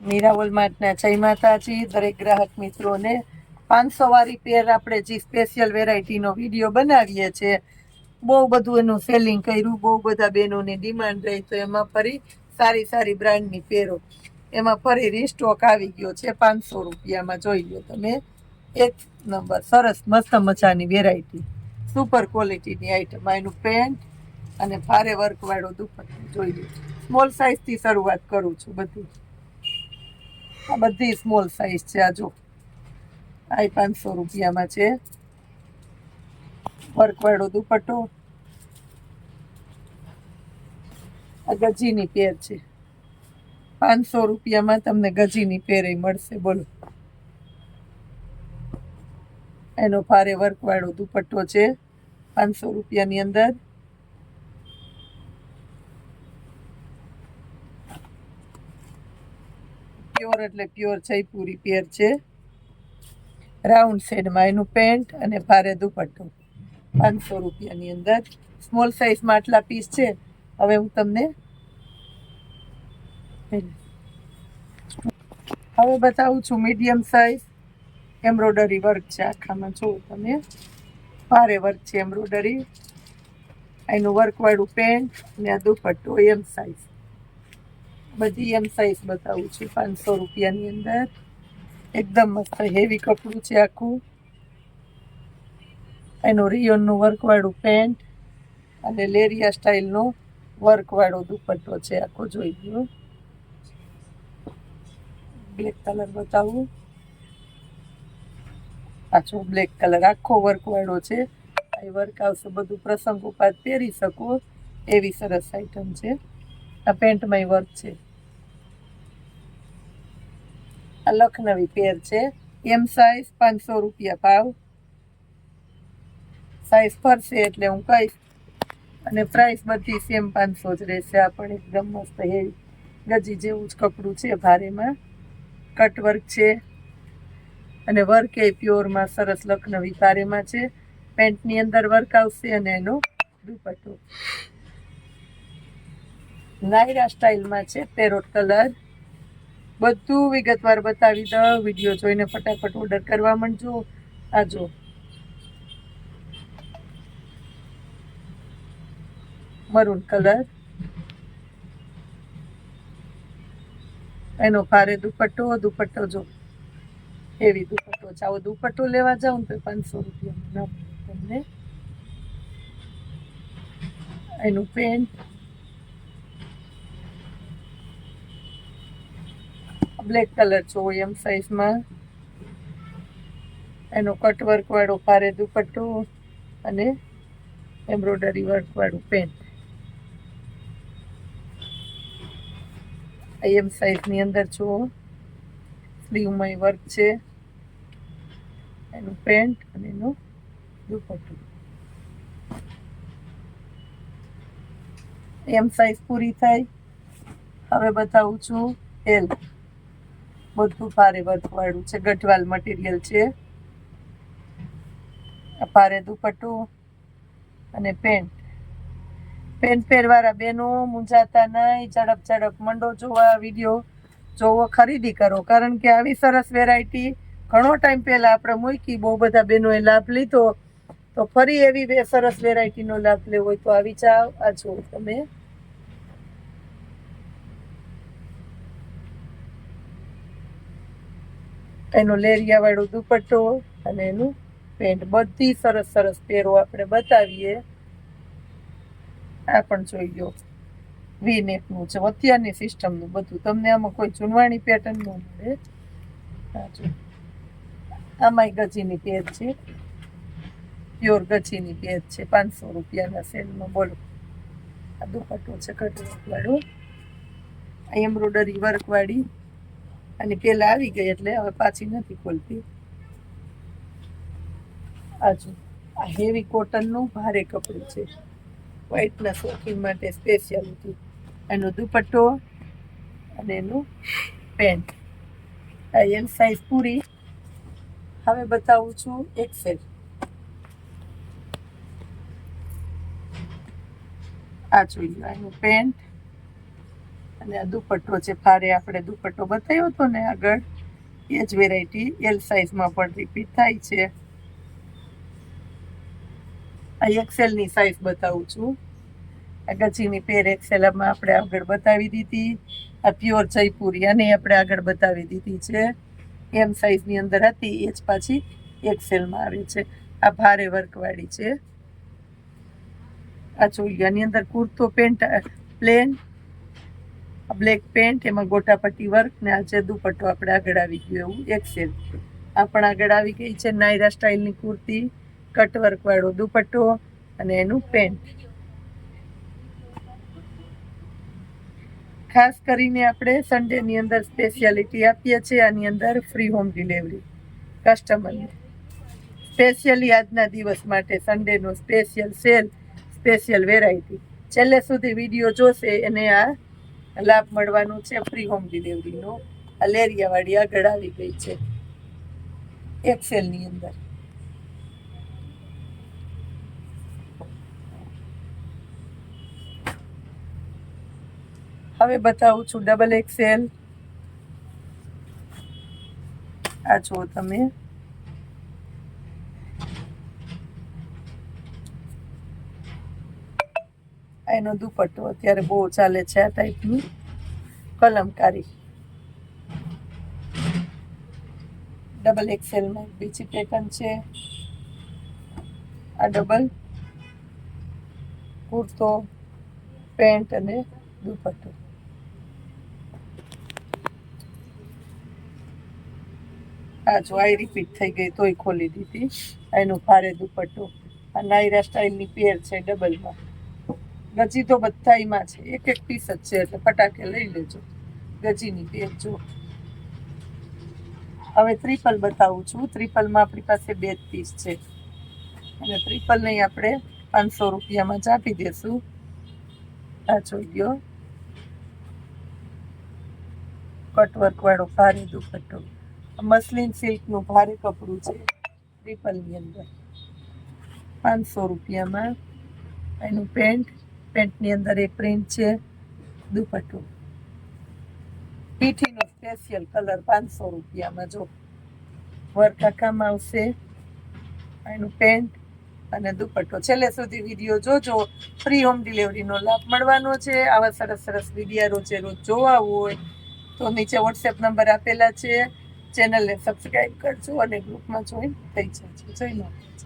મીરાવલ માર્ટના જય માતાજી, દરેક ગ્રાહક મિત્રોને પાંચસો વાળી પેર આપણે જે સ્પેશિયલ વેરાયટીનો વીડિયો બનાવીએ છીએ. બહુ બધું એનું સેલિંગ કર્યું, બહુ બધા બહેનોની ડિમાન્ડ રહી તો એમાં ફરી સારી સારી બ્રાન્ડની પેરો એમાં ફરી રીસ્ટોક આવી ગયો છે પાંચસો રૂપિયામાં. જોઈ લો તમે, એક નંબર, સરસ, મસ્ત મજાની વેરાયટી સુપર ક્વોલિટીની આઈટમ એનું પેન્ટ અને ભારે વર્કવાળો દુપટ્ટો. જોઈ લો. સ્મોલ સાઇઝથી શરૂઆત કરું છું બધી. આ બધી સ્મોલ સાઇઝ છે, આ જો. આ પાંચસો રૂપિયામાં છે. વર્કવાળો દુપટ્ટો. આ ગજીની પેર છે. પાંચસો રૂપિયામાં તમને ગજીની પેરે મળશે, બોલો. એનો ભારે વર્કવાળો દુપટ્ટો છે. પાંચસો રૂપિયાની અંદર. પ્યોર એટલે પ્યોર જયપુરી પેર છે. રાઉન્ડ શેડમાં એનું પેન્ટ અને ભારે દુપટ્ટો. પાંચસો રૂપિયાની અંદર. સ્મોલ સાઇઝમાં આટલા પીસ છે. હવે હું તમને હવે બતાવું છું મીડિયમ સાઇઝ એમ્બ્રોડરી વર્ક છે આખામાં. જો તમે. ભારે વર્ક છે એમ્બ્રોડરી એનું વર્કવાળું પેન્ટ અને આ દુપટ્ટો એમ સાઇઝ બધી એમ સાઇઝ બતાવું છું. પાંચસો રૂપિયાની અંદર. એકદમ મસ્ત હેવી કપડું છે આખું. એનું રિયોનનું વર્કવાળું પેન્ટ અને લેરિયા સ્ટાઇલનો વર્કવાળો દુપટ્ટો છે આખો, જોઈ ગયો બ્લેક કલર બતાવું. પાછો બ્લેક કલર આખો વર્કવાળો છે. આ વર્ક આવશે બધું પ્રસંગ ઉપાદ પહેરી શકો. એવી સરસ આઈટમ છે. આ પેન્ટમાં વર્ક છે. આ લખનવી પેર છે. એમ સાઈઝ પાંચસો રૂપિયા ભાવ. સાઈઝ ફરશે એટલે હું કહીશ. અને પ્રાઇસ બધી સેમ પાંચસો જ રહેશે. આ પણ એકદમ મસ્ત હેવી ગજી જેવું જ કપડું છે ભારેમાં. કટ વર્ક છે. અને વર્ક એ પ્યોરમાં સરસ લખનવી ભારેમાં છે. પેન્ટની અંદર વર્ક આવશે અને એનો દુપટ્ટો. નાયરા સ્ટાઇલમાં છે પેરોટ કલર બધું વિગતવાર બતાવી દઉં. વીડિયો જોઈને ફટાફટ ઓર્ડર કરવા માંડજો. આ મરૂન કલર. એનો ભારે દુપટ્ટો દુપટ્ટો જો. એવી દુપટ્ટો ચાવો દુપટ્ટો લેવા જાઉં તો પાંચસો રૂપિયા તમને. એનું પેન્ટ. બ્લેક કલર જોવો એમ સાઈઝમાં એનો કટવર્ક વાળો ભારે દુપટ્ટો અને એમ્બ્રોડરી વર્ક વાળું પેન્ટ એમ સાઈઝની અંદર જુઓ સ્લીવમાં વર્ક છે. એનું પેન્ટ અને એનું દુપટ્ટો. એમ સાઈઝ પૂરી થાય. હવે બતાવું છું એલ બધું ભારે વર્કવાળું છે, ગઢવાલ મટીરિયલ છે. ભારે દુપટ્ટો અને પેન્ટ પેન્ટ પહેરવાળા બેનો મૂંઝાતા નહીં ઝડપ ઝડપ મંડો જોવા વીડિયો જોવો, ખરીદી કરો. કારણ કે આવી સરસ વેરાયટી ઘણો ટાઈમ પહેલાં આપણે મૂકી, બહુ બધા બહેનોએ લાભ લીધો. તો ફરી એવી સરસ વેરાયટીનો લાભ લેવો હોય તો આવી જાઓ. આ જુઓ તમે. એનો લેરિયા વાળો દુપટ્ટો અને એનું પેન્ટ. બધી સરસ સરસ પહેરો આપણે બતાવીએ. આ પણ જોઈ લો. વી નેકનું છે. અત્યારની સિસ્ટમનું બધું. તમને આમાં કોઈ ચૂનવાણી પેટર્ન ન મળે. આમાંય ગજીની પેજ છે. પ્યોર ગજીની પેજ છે. પાંચસો રૂપિયાના સેલમાં. બોલો. આ દુપટ્ટો છે કટવર્ક વાળો આ એમ્બ્રોડરી વર્કવાળી. અને પેલા આવી ગઈ એટલે હવે પાછી નથી ખોલતી. આજુ આ હેવી કોટનનું ભારે કપડું છે. વ્હાઇટના શોખીન માટે સ્પેશિયાલિટી એનો દુપટ્ટો અને એનું પેન્ટ આ એલ સાઈઝ પૂરી. હવે બતાવું છું એક્સેલ આ જોઈ લો, એનું પેન્ટ અને આ દુપટ્ટો છે ફારે આપણે દુપટ્ટો બતાવ્યો હતો ને આગળ, એ જ વેરાયટી એલ સાઇઝમાં પણ રિપીટ થાય છે. એક્સેલની સાઇઝ બતાવું છું. આ ગચીની પેર એક્સેલમાં આપણે આગળ બતાવી દીધી. આ પ્યોર જયપુરી અને આપણે આગળ બતાવી દીધી છે. એમ સાઇઝની અંદર હતી, એ જ પાછી એક્સેલમાં આવે છે. આ ભારે વર્કવાળી છે. આ ચોળિયાની અંદર કુર્તો, પેન્ટ પ્લેન બ્લેક પેન્ટ એમાં ગોટાપટ્ટી વર્ક ને આ જે દુપટ્ટો આપણે આગળ આવી ગયો એવું એક્સેલ આ પણ આગળ આવી ગઈ છે નાયરા સ્ટાઇલની કુર્તી કટવર્ક વાળો દુપટ્ટો અને એનું પેન્ટ ખાસ કરીને આપણે સન્ડેની અંદર સ્પેશિયાલિટી આપીએ છીએ, આની અંદર ફ્રી હોમ ડિલિવરી કસ્ટમરને સ્પેશિયલી આજના દિવસ માટે સન્ડેનો સ્પેશિયલ સેલ સ્પેશિયલ વેરાયટી છેલ્લે સુધી વીડિયો જોશે, એને આ લાભ મળવાનું છે. ફ્રી હોમ ડિલિવરીનો. આ લેરિયાવાળી આગળ આવી ગઈ છે. એક્સેલની અંદર. હવે બતાવું છું. ડબલ એક્સેલ આ જુઓ તમે. એનો દુપટ્ટો અત્યારે બહુ ચાલે છે આ ટાઈપની કલમકારી. ડબલ એક્સેલમાં બીજી પેટર્ન છે. આ ડબલ કુર્તો પેન્ટ અને દુપટ્ટો. આ જો આઈ રિપીટ થઈ ગઈ તોય ખોલી દીધી. એનો ભારે દુપટ્ટો. આ નાયરા સ્ટાઇલની પેર છે ડબલમાં ગજી તો બધાયમાં છે. એક એક પીસ જ છે એટલે ફટાકે લઈ લેજો. ગજીની બે જો હવે ત્રિપલ બતાવું છું. ત્રિપલમાં આપણી પાસે બે જ પીસ છે. અને ત્રિપલ નહીં આપણે પાંચસો રૂપિયામાં જ આપી દેશું. આ જોઈ કટવર્ક વાળો ભારે દુપટ્ટો. મસલિન સિલ્કનું ભારે કપડું છે. ટ્રિપલની અંદર. પાંચસો રૂપિયામાં એનું પેન્ટ પેન્ટની અંદર એક પ્રિન્ટ છે, દુપટ્ટો. પીઠીનો સ્પેશિયલ કલર પાંચસો રૂપિયામાં જો વર્ક આખામાં આવશે. એનું પેન્ટ અને દુપટ્ટો. છેલ્લે સુધી વીડિયો જોજો. ફ્રી હોમ ડિલિવરીનો લાભ મળવાનો છે. આવા સરસ સરસ વિડીયા રોજે રોજ જોવા હોય તો નીચે વોટ્સએપ નંબર આપેલા છે. ચેનલને સબસ્ક્રાઈબ કરજો અને ગ્રુપમાં જોઈન થઈ જજો. જય માતાજી.